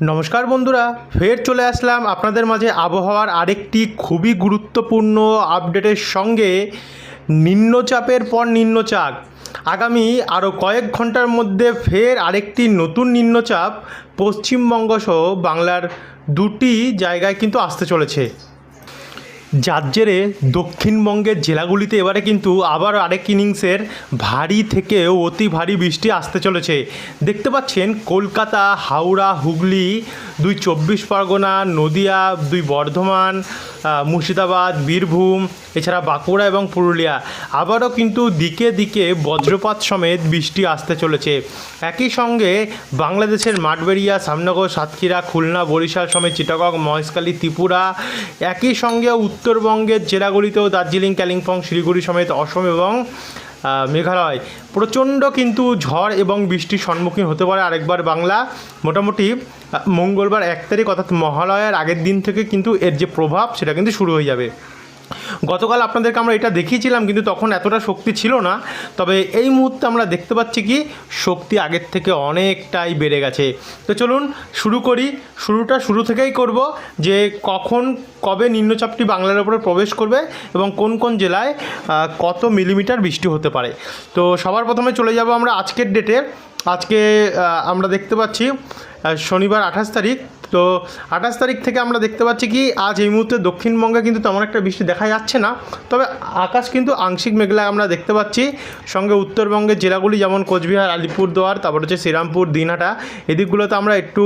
নমস্কার বন্ধুরা, ফের চলে আসলাম আপনাদের মাঝে আবহাওয়ার আরেকটি খুবই গুরুত্বপূর্ণ আপডেটের সঙ্গে নিম্নচাপের পর নিম্নচাপ। আগামী আরও কয়েক ঘণ্টার মধ্যে ফের আরেকটি নতুন নিম্নচাপ পশ্চিমবঙ্গ সহ বাংলার দুটি জায়গায় কিন্তু আসতে চলেছে। যার জেরে দক্ষিণবঙ্গের জেলাগুলিতে এবারে কিন্তু আবার আরেক ইনিংসের ভারী থেকে অতি ভারী বৃষ্টি আসতে চলেছে। দেখতে পাচ্ছেন কলকাতা, হাওড়া, হুগলি দুই চব্বিশ পরগনা, নদিয়া, দুই বর্ধমান মুর্শিদাবাদ, বীরভূম, এছাড়া বাঁকুড়া এবং পুরুলিয়া। আবারও কিন্তু দিকে দিকে বজ্রপাত সমেত বৃষ্টি আসতে চলেছে। একই সঙ্গে বাংলাদেশের মাঠবেড়িয়া সামনগর সাতক্ষীরা, খুলনা, বরিশাল সমেত চিটাগং, মহেশখালী, ত্রিপুরা, একই সঙ্গে উত্তরবঙ্গের জেলাগুলিতেও দার্জিলিং, কালিম্পং, শিলিগুড়ি সমেত অসম এবং মেঘালয়। প্রচণ্ড কিন্তু ঝড় এবং বৃষ্টির সম্মুখীন হতে পারে আরেকবার বাংলা। মোটামুটি মঙ্গলবার এক তারিখ অর্থাৎ মহালয়ার আগের দিন থেকে কিন্তু এর যে প্রভাব, সেটা কিন্তু শুরু হয়ে যাবে। গতকাল আপনাদেরকে আমরা এটা দেখিয়েছিলাম, কিন্তু তখন এতটা শক্তি ছিল না। তবে এই মুহূর্তে আমরা দেখতে পাচ্ছি কি, শক্তি আগের থেকে অনেকটাই বেড়ে গেছে। তো চলুন শুরু করি। শুরুটা শুরু থেকেই করব যে কখন, কবে নিম্নচাপটি বাংলার উপরে প্রবেশ করবে এবং কোন কোন জেলায় কত মিলিমিটার বৃষ্টি হতে পারে। তো সবার প্রথমে চলে যাব আমরা আজকের ডেটে আজকে আমরা দেখতে পাচ্ছি শনিবার আঠাশ তারিখ। তো আঠাশ তারিখ থেকে আমরা দেখতে পাচ্ছি কি, আজ এই মুহূর্তে দক্ষিণবঙ্গে কিন্তু তেমন একটা বৃষ্টি দেখা যাচ্ছে না। তবে আকাশ কিন্তু আংশিক মেঘলা আমরা দেখতে পাচ্ছি। সঙ্গে উত্তরবঙ্গের জেলাগুলি যেমন কোচবিহার, আলিপুরদুয়ার, তারপর হচ্ছে শ্রীরামপুর, দিনহাটা। এদিকগুলোতে আমরা একটু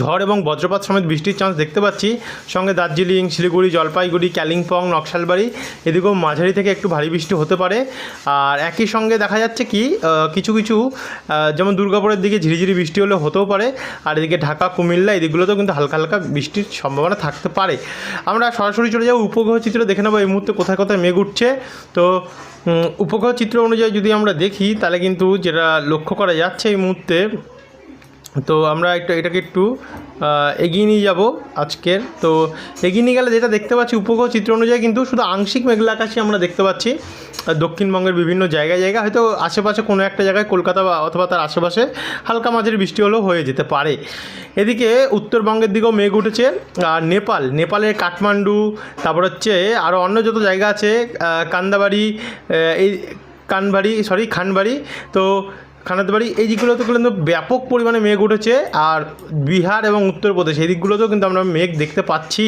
ঝড় এবং বজ্রপাত সমেত বৃষ্টির চান্স দেখতে পাচ্ছি। সঙ্গে দার্জিলিং, শিলিগুড়ি, জলপাইগুড়ি কালিম্পং নকশালবাড়ি, এদিকেও মাঝারি থেকে একটু ভারী বৃষ্টি হতে পারে। আর একই সঙ্গে দেখা যাচ্ছে কি কিছু কিছু যেমন দুর্গাপুরের দিকে ঝিরিঝিরি বৃষ্টি হলে হতেও পারে, আর এদিকে ঢাকা, কুমিল্লা, এদিকগুলোতেও কিন্তু হালকা হালকা বৃষ্টির সম্ভাবনা থাকতে পারে। আমরা সরাসরি চলে যাব উপগ্রহ চিত্র, দেখে নেব এই মুহূর্তে কোথায় কোথায় মেঘ উঠছে। তো উপগ্রহ চিত্র অনুযায়ী যদি আমরা দেখি, তাহলে কিন্তু যেটা লক্ষ্য করা যাচ্ছে এই মুহূর্তে তো আমরা একটু এটাকে একটু এগিয়ে নিয়ে যাব আজকের। তো এগিয়ে নিয়ে গেলে যেটা দেখতে পাচ্ছি, উপগ্রহ চিত্র অনুযায়ী কিন্তু শুধু আংশিক মেঘলা আকাশই আমরা দেখতে পাচ্ছি। দক্ষিণবঙ্গের বিভিন্ন জায়গায় জায়গায় হয়তো আশেপাশে কোনো একটা জায়গায় কলকাতা বা অথবা তার আশেপাশে হালকা মাঝের বৃষ্টি হলেও হয়ে যেতে পারে। এদিকে উত্তরবঙ্গের দিকেও মেঘ উঠেছে, আর নেপাল, নেপালের কাঠমান্ডু, তারপর হচ্ছে আরও অন্য যত জায়গা আছে কান্দাবাড়ি এই কানবাড়ি সরি খানবাড়ি। তো খানাতবাড়ি, এই দিকগুলোতে কিন্তু ব্যাপক পরিমাণে মেঘ উঠেছে আর বিহার এবং উত্তরপ্রদেশ, এই দিকগুলোতেও কিন্তু আমরা মেঘ দেখতে পাচ্ছি।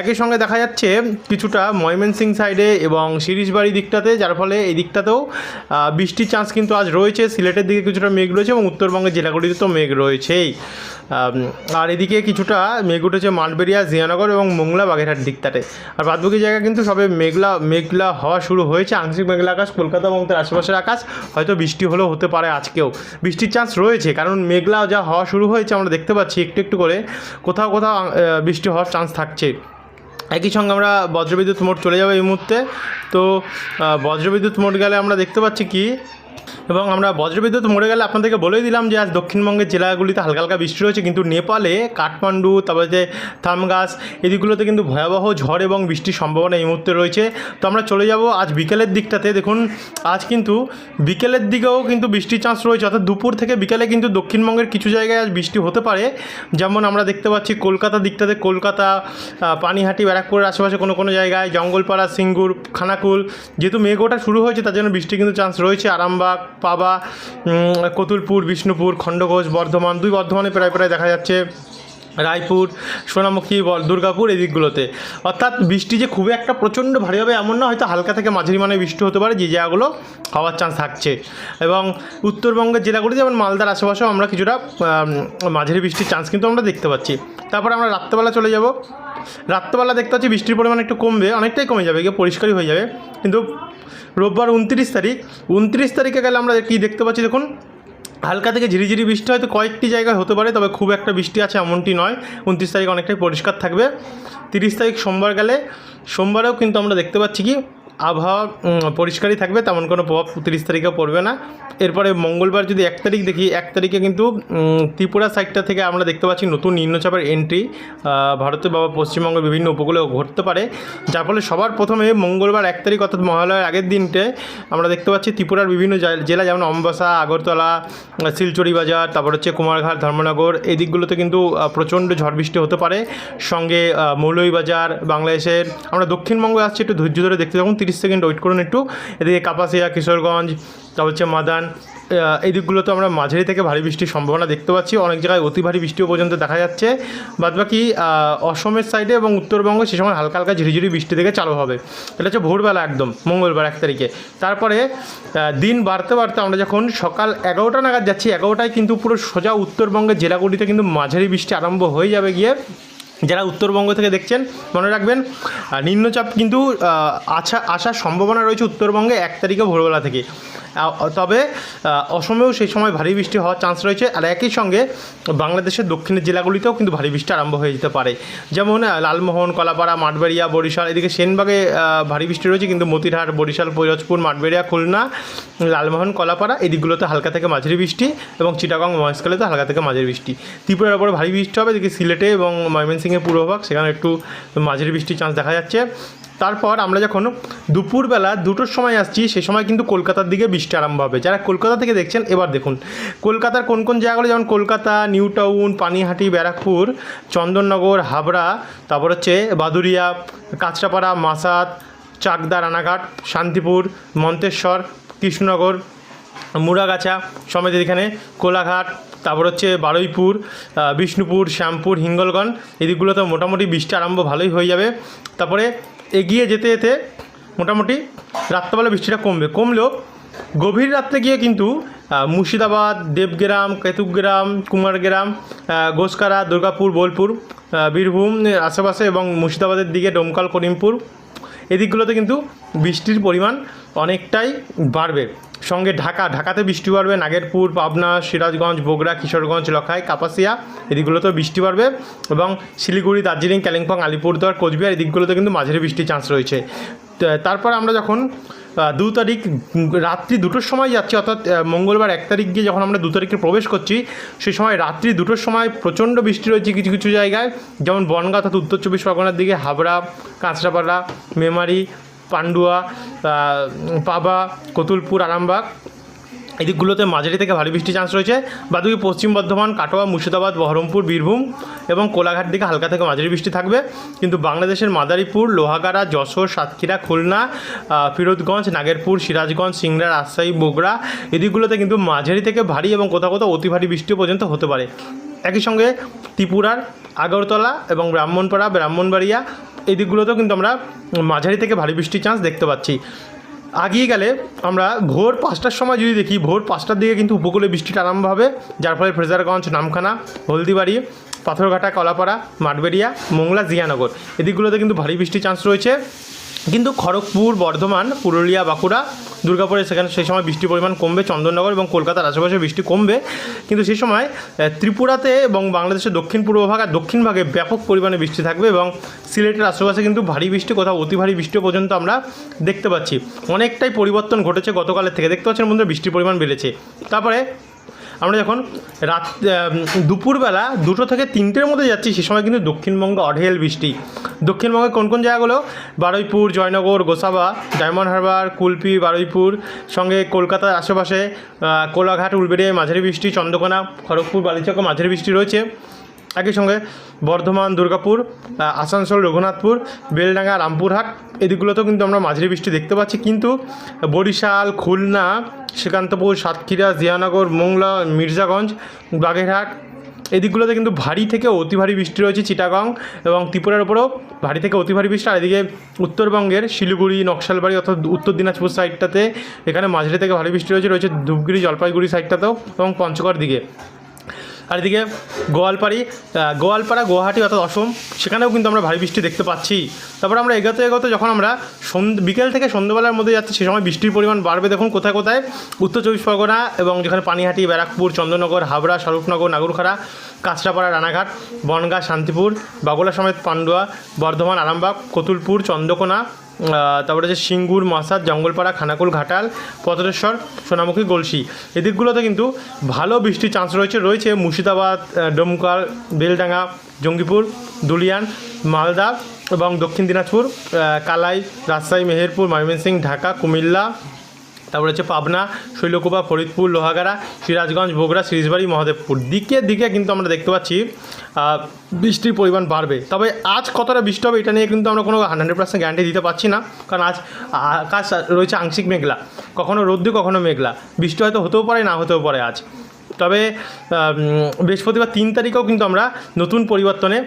একই সঙ্গে দেখা যাচ্ছে কিছুটা ময়মনসিং সাইডে এবং শিরিশবাড়ি দিকটাতে, যার ফলে এই দিকটাতেও বৃষ্টির চান্স কিন্তু আজ রয়েছে। সিলেটের দিকে কিছুটা মেঘ রয়েছে এবং উত্তরবঙ্গের জেলাগুলিতে তো মেঘ রয়েছেই। আর এদিকে কিছুটা মেঘ উঠেছে মালবেরিয়া, জিয়ানগর এবং মোংলা বাগেরহাট দিকটাতে। আর বাদবাকি জায়গা কিন্তু সবে মেঘলা মেঘলা হওয়া শুরু হয়েছে। আংশিক মেঘলা আকাশ, কলকাতা এবং তার আশেপাশের আকাশ। হয়তো বৃষ্টি হলেও হতে পারে আজকেও। বৃষ্টির চান্স রয়েছে, কারণ মেঘলা যা হওয়া শুরু হয়েছে আমরা দেখতে পাচ্ছি একটু একটু করে। কোথাও কোথাও বৃষ্টি হওয়ার চান্স থাকছে। একই সঙ্গে আমরা বজ্রবিদ্যুৎ মোড চলে যাব এই মুহূর্তে। তো বজ্রবিদ্যুৎ মোড গেলে আমরা দেখতে পাচ্ছি কি এবং আমরা বজ্রবিদ্যুৎ মরে গেলে আপনাদেরকে বলেই দিলাম যে আজ দক্ষিণবঙ্গের জেলাগুলিতে হালকা হালকা বৃষ্টি রয়েছে, কিন্তু নেপালে কাঠমান্ডু, তারপরে যে থামগাছ, এদিকগুলোতে কিন্তু ভয়াবহ ঝড় এবং বৃষ্টির সম্ভাবনা এই মুহূর্তে রয়েছে। তো আমরা চলে যাব আজ বিকেলের দিকটাতে। দেখুন, আজ কিন্তু বিকেলের দিকেও কিন্তু বৃষ্টির চান্স রয়েছে, অর্থাৎ দুপুর থেকে বিকেলে কিন্তু দক্ষিণবঙ্গের কিছু জায়গায় আজ বৃষ্টি হতে পারে। যেমন আমরা দেখতে পাচ্ছি কলকাতা দিকটাতে, কলকাতা পানিহাটি, ব্যারাকপুরের আশেপাশে কোনো কোনো জায়গায়, জঙ্গলপাড়া, সিঙ্গুর, খানাকুল, যেহেতু মেঘ ওঠা শুরু হয়েছে, তার জন্য বৃষ্টি কিন্তু চান্স রয়েছে। আরামবাগ পাবা কতুলপুর, বিষ্ণুপুর, খণ্ডঘোষ, বর্ধমান, দুই বর্ধমানে প্রায় প্রায় দেখা যাচ্ছে। রায়পুর, সোনামুখী, বল- দুর্গাপুর এই দিকগুলোতে। অর্থাৎ বৃষ্টি যে খুবই একটা প্রচণ্ড ভারী হবে এমন না, হয়তো হালকা থেকে মাঝারি মানে বৃষ্টি হতে পারে, যে জায়গাগুলো হওয়ার চান্স থাকছে। এবং উত্তরবঙ্গের জেলাগুলি, যেমন মালদার আশেপাশেও আমরা কিছুটা মাঝারি বৃষ্টির চান্স কিন্তু আমরা দেখতে পাচ্ছি। তারপর আমরা রাত্রেবেলা চলে যাব। রাত্রেবেলা দেখতে পাচ্ছি বৃষ্টির পরিমাণ একটু কমবে, অনেকটাই কমে যাবে, গিয়ে পরিষ্কারই হয়ে যাবে। কিন্তু রোববার উনত্রিশ তারিখ। উনত্রিশ তারিখে গেলে আমরা কী দেখতে পাচ্ছি দেখুন? হালকা থেকে ঝিরিঝিরি বৃষ্টি হয়তো কয়েকটি জায়গায় হতে পারে, তবে খুব একটা বৃষ্টি আছে এমনটি নয়। উনত্রিশ তারিখ অনেকটাই পরিষ্কার থাকবে। তিরিশ তারিখ সোমবার গেলে, সোমবারেও কিন্তু আমরা দেখতে পাচ্ছি কি আবহাওয়া পরিষ্কারই থাকবে, তেমন কোনো প্রভাব তিরিশ তারিখে পড়বে না। এরপরে মঙ্গলবার যদি এক তারিখ দেখি, এক তারিখে কিন্তু ত্রিপুরা সাইডটা থেকে আমরা দেখতে পাচ্ছি নতুন নিম্নচাপের এন্ট্রি ভারতে বা পশ্চিমবঙ্গের বিভিন্ন উপকূলে ঘটতে পারে। যার ফলে সবার প্রথমে মঙ্গলবার এক তারিখ অর্থাৎ মহালয়ার আগের দিনটে আমরা দেখতে পাচ্ছি ত্রিপুরার বিভিন্ন জেলা যেমন অম্বাসা, আগরতলা শিলচড়ি বাজার, তারপর হচ্ছে কুমারঘাট, ধর্মনগর, এই দিকগুলোতে কিন্তু প্রচণ্ড ঝড় বৃষ্টি হতে পারে। সঙ্গে মৌলভীবাজার, বাংলাদেশের, আমরা দক্ষিণবঙ্গে আসছি, একটু ধৈর্য ধরে দেখতে থাকুন তিরিশ সেকেন্ড ওয়েট করুন একটু। এদিকে কাপাসিয়া, কিশোরগঞ্জ, তারপর হচ্ছে মাদান এই দিকগুলোতে আমরা মাঝারি থেকে ভারী বৃষ্টির সম্ভাবনা দেখতে পাচ্ছি। অনেক জায়গায় অতি ভারী বৃষ্টিও পর্যন্ত দেখা যাচ্ছে। বাদবাকি অসমের সাইডে এবং উত্তরবঙ্গে সে সময় হালকা হালকা ঝিরিঝিরি বৃষ্টি থেকে চালু হবে। এটা হচ্ছে ভোরবেলা একদম, মঙ্গলবার এক তারিখে। তারপরে দিন বাড়তে বাড়তে আমরা যখন সকাল এগারোটা নাগাদ যাচ্ছি, এগারোটায় কিন্তু পুরো সোজা উত্তরবঙ্গের জেলাগুলিতে কিন্তু মাঝারি বৃষ্টি আরম্ভ হয়ে যাবে গিয়ে যারা উত্তরবঙ্গ থেকে দেখছেন, মনে রাখবেন নিম্নচাপ কিন্তু আছা আসার সম্ভাবনা রয়েছে উত্তরবঙ্গে এক তারিখে ভোরবেলা থেকে। তবে অসমেও সেই সময় ভারী বৃষ্টি হওয়ার চান্স রয়েছে। আর একই সঙ্গে বাংলাদেশের দক্ষিণের জেলাগুলিতেও কিন্তু ভারী বৃষ্টি আরম্ভ হয়ে যেতে পারে। যেমন লালমোহন, কলাপাড়া মাঠবাড়িয়া বরিশাল, এদিকে সেনবাগে ভারী বৃষ্টি রয়েছে, কিন্তু মতিরহাট, বরিশাল, পিরোজপুর মাঠবাড়িয়া খুলনা, লালমোহন, কলাপাড়া এদিকগুলোতে হালকা থেকে মাঝারি বৃষ্টি এবং চিটাগং, মহেশখালীতে হালকা থেকে মাঝারি বৃষ্টি। ত্রিপুরার ওপরে ভারী বৃষ্টি হবে, এদিকে সিলেটে এবং ময়মনসিংহের পূর্বভাগ সেখানে একটু মাঝারি বৃষ্টির চান্স দেখা যাচ্ছে। তারপর আমরা যখন দুপুরবেলা দুটোর সময় আসছি সেই সময় কিন্তু কলকাতার দিকে বৃষ্টি আরম্ভ হবে। যারা কলকাতা থেকে দেখছেন, এবার দেখুন। কলকাতার কোন কোন জায়গাগুলো, যেমন কলকাতা, নিউ টাউন, পানিহাটি, ব্যারাকপুর, চন্দননগর, হাবড়া, তারপর হচ্ছে বাদুরিয়া, কাঁচরাপাড়া, মাসাদ, চাকদা, রানাঘাট, শান্তিপুর, মন্তেশ্বর, কৃষ্ণনগর, মুড়াগাছা সমেত এখানে কোলাঘাট, তারপর হচ্ছে বারুইপুর বিষ্ণুপুর, শ্যামপুর, হিঙ্গলগঞ্জ। এদিকগুলোতে মোটামুটি বৃষ্টি আরম্ভ ভালোই হয়ে যাবে। তারপরে এগিয়ে যেতে যেতে মোটামুটি রাত্রেবেলা বৃষ্টিটা কমবে। কমলেও গভীর রাত্রে গিয়ে কিন্তু মুর্শিদাবাদ, দেবগ্রাম, কেতুগ্রাম, কুমারগ্রাম গোসকারা দুর্গাপুর, বোলপুর বীরভূম আশেপাশে এবং মুর্শিদাবাদের দিকে ডোমকাল, করিমপুর, এদিকগুলোতে কিন্তু বৃষ্টির পরিমাণ অনেকটাই বাড়বে। সঙ্গে ঢাকা, ঢাকাতে বৃষ্টি বাড়বে, নাগেরপুর, পাবনা, সিরাজগঞ্জ, বগুড়া, কিশোরগঞ্জ লখাই কাপাসিয়া, এদিকগুলোতেও বৃষ্টি বাড়বে এবং শিলিগুড়ি, দার্জিলিং কালিম্পং আলিপুরদুয়ার, কোচবিহার এদিকগুলোতে কিন্তু মাঝারি বৃষ্টির চান্স রয়েছে। তারপর আমরা যখন দু তারিখ রাত্রি দুটোর সময় যাচ্ছি, অর্থাৎ মঙ্গলবার এক তারিখ গিয়ে যখন আমরা দু তারিখে প্রবেশ করছি সেই সময় রাত্রি দুটোর সময় প্রচণ্ড বৃষ্টি রয়েছে কিছু কিছু জায়গায়। যেমন বনগাঁ অর্থাৎ উত্তর চব্বিশ পরগনার দিকে, হাবড়া, কাঁচরাপাড়া, মেমারি পান্ডুয়া পাবা, কতুলপুর, আরামবাগ, এই দিকগুলোতে মাঝারি থেকে ভারী বৃষ্টির চান্স রয়েছে। বাদুকি পশ্চিম বর্ধমান, কাটোয়া, মুর্শিদাবাদ, বহরমপুর, বীরভূম এবং কোলাঘাট দিকে হালকা থেকে মাঝারি বৃষ্টি থাকবে। কিন্তু বাংলাদেশের মাদারীপুর, লোহাগাড়া, যশোর, সাতক্ষীরা, খুলনা ফিরোজগঞ্জ, নাগেরপুর, সিরাজগঞ্জ, সিংড়া, রাজশাহী, বগুড়া এদিকগুলোতে কিন্তু মাঝারি থেকে ভারী এবং কোথাও কোথাও অতি ভারী বৃষ্টি পর্যন্ত হতে পারে। একই সঙ্গে ত্রিপুরার আগরতলা এবং ব্রাহ্মণপাড়া, ব্রাহ্মণবাড়িয়া, এই দিকগুলোতেও কিন্তু আমরা মাঝারি থেকে ভারী বৃষ্টির চান্স দেখতে পাচ্ছি। আগিয়ে গেলে আমরা ভোর পাঁচটার সময় যদি দেখি, ভোর পাঁচটার দিকে কিন্তু উপকূলে বৃষ্টিটা আরম্ভ হবে। যার ফলে ফ্রেজারগঞ্জ, নামখানা, হলদিবাড়ি, পাথরঘাটা, কলাপাড়া, মাঠবেড়িয়া, মোংলা, জিয়ানগর, এদিকগুলোতে কিন্তু ভারী বৃষ্টির চান্স রয়েছে। কিন্তু খড়গপুর, বর্ধমান, পুরুলিয়া, বাঁকুড়া, দুর্গাপুরে সেখানে সেই সময় বৃষ্টির পরিমাণ কমবে, চন্দননগর এবং কলকাতার আশেপাশে বৃষ্টি কমবে। কিন্তু সেই সময় ত্রিপুরাতে এবং বাংলাদেশের দক্ষিণ পূর্ব ভাগ আর দক্ষিণ ভাগে ব্যাপক পরিমাণে বৃষ্টি থাকবে এবং সিলেটের আশেপাশে কিন্তু ভারী বৃষ্টি, কোথাও অতি ভারী বৃষ্টি পর্যন্ত আমরা দেখতে পাচ্ছি। অনেকটাই পরিবর্তন ঘটেছে গতকালের থেকে। দেখতে পাচ্ছেন বন্ধুরা, বৃষ্টির পরিমাণ বেড়েছে। তারপরে আমরা যখন রাত দুপুরবেলা দুটো থেকে তিনটের মধ্যে যাচ্ছি, সে সময় কিন্তু দক্ষিণবঙ্গ অঢেল বৃষ্টি। দক্ষিণবঙ্গে কোন কোন জায়গাগুলো? বারুইপুর, জয়নগর, গোসাবা, ডায়মন্ড হারবার, কুলপি, বারুইপুর, সঙ্গে কলকাতার আশেপাশে কোলাঘাট উলবেড়ে মাঝারি বৃষ্টি, চন্দ্রকোনা, খড়গপুর, বালিচক, মাঝারি বৃষ্টি রয়েছে। একই সঙ্গে বর্ধমান, দুর্গাপুর আসানসোল, রঘুনাথপুর, বেলডাঙ্গা, রামপুরহাট এদিকগুলোতেও কিন্তু আমরা মাঝারি বৃষ্টি দেখতে পাচ্ছি। কিন্তু বরিশাল, খুলনা, শ্রীকান্তপুর, সাতক্ষীরা, জিয়ানগর, মোংলা, মির্জাগঞ্জ, বাগেরহাট এদিকগুলোতে কিন্তু ভারী থেকে অতি ভারী বৃষ্টি রয়েছে চিটাগং এবং ত্রিপুরার উপরেও ভারী থেকে অতি ভারী বৃষ্টি। আর এদিকে উত্তরবঙ্গের শিলিগুড়ি, নকশালবাড়ি অর্থাৎ উত্তর দিনাজপুর সাইডটাতে এখানে মাঝারি থেকে ভারী বৃষ্টি রয়েছে। রয়েছে ধূপগুড়ি, জলপাইগুড়ি সাইডটাতেও এবং পঞ্চগড় দিকে। আর এদিকে গোয়ালপাড়ি গোয়ালপাড়া, গুয়াহাটি অর্থাৎ অসম, সেখানেও কিন্তু আমরা ভারী বৃষ্টি দেখতে পাচ্ছি। তারপর আমরা এগোতে এগোতে যখন আমরা বিকেল থেকে সন্ধ্যেবেলার মধ্যে যাচ্ছি, সে সময় বৃষ্টির পরিমাণ বাড়বে। দেখুন কোথায় কোথায়, উত্তর চব্বিশ পরগনা এবং যেখানে পানিহাটি, ব্যারাকপুর, চন্দ্রনগর, হাবড়া, স্বরূপনগর, নাগরখাড়া, কাঁচরাপাড়া, রানাঘাট, বনগাঁ, শান্তিপুর, বাগোলা সমেত পান্ডুয়া, বর্ধমান, আরামবাগ, কতুলপুর, চন্দ্রকোনা তারপরে যে সিঙ্গুর মাসাদ, জঙ্গলপাড়া, খানাকুল, ঘাটাল পতরেশ্বর সোনামুখী, গলসি। এদিকগুলোতে কিন্তু ভালো বৃষ্টির চান্স রয়েছে। রয়েছে মুর্শিদাবাদ ডোমকাল, বেলডাঙ্গা, জঙ্গিপুর, দুলিয়ান, মালদা এবং দক্ষিণ দিনাজপুর কালাই, রাজশাহী, মেহেরপুর, ময়মনসিংহ, ঢাকা, কুমিল্লা তারপরে হচ্ছে পাবনা, শৈলকুপা, ফরিদপুর, লোহাগাড়া, সিরাজগঞ্জ, বগুড়া, সিরিজবাড়ি, মহাদেবপুর। দিকে দিকে কিন্তু আমরা দেখতে পাচ্ছি বৃষ্টির পরিমাণ বাড়বে। তবে আজ কতটা বৃষ্টি হবে এটা নিয়ে কিন্তু আমরা কোনো হান্ড্রেড পার্সেন্ট গ্যারান্টি দিতে পারছি না, কারণ আজ আকাশ রয়েছে আংশিক মেঘলা। কখনো রোদ্দু, কখনো মেঘলা। বৃষ্টি হয়তো হতেও পারে, না হতেও পারে আজ। তবে বৃহস্পতিবার তিন তারিখেও কিন্তু আমরা নতুন পরিবর্তনে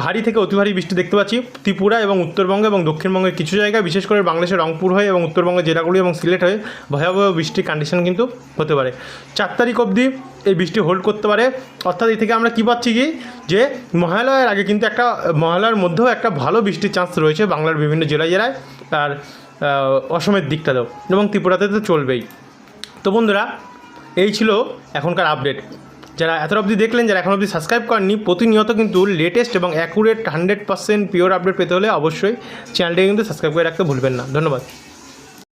ভারী থেকে অতি ভারী বৃষ্টি দেখতে পাচ্ছি। ত্রিপুরা এবং উত্তরবঙ্গ এবং দক্ষিণবঙ্গের কিছু জায়গায়, বিশেষ করে বাংলাদেশের রংপুর হয়ে এবং উত্তরবঙ্গের জেলাগুলি এবং সিলেট হয়ে ভয়াবহ বৃষ্টির কন্ডিশন কিন্তু হতে পারে। চার তারিখ অবধি এই বৃষ্টি হোল্ড করতে পারে। অর্থাৎ এই থেকে আমরা কী পাচ্ছি কি? যে মহালয়ের আগে কিন্তু একটা, মহালয়ার মধ্যেও একটা ভালো বৃষ্টির চান্স রয়েছে বাংলার বিভিন্ন জেলায় জেলায় আর অসমের দিকটাতেও এবং ত্রিপুরাতে তো চলবেই। তো বন্ধুরা, এই ছিল এখনকার আপডেট যারা এত অবধি দেখলেন, যারা এখন অবধি সাবস্ক্রাইব করেননি, প্রতিনিয়ত কিন্তু লেটেস্ট এবং accurate hundred percent pure update পেতে হলে অবশ্যই চ্যানেলটাকে কিন্তু সাবস্ক্রাইব করে রাখতে ভুলবেন না। ধন্যবাদ।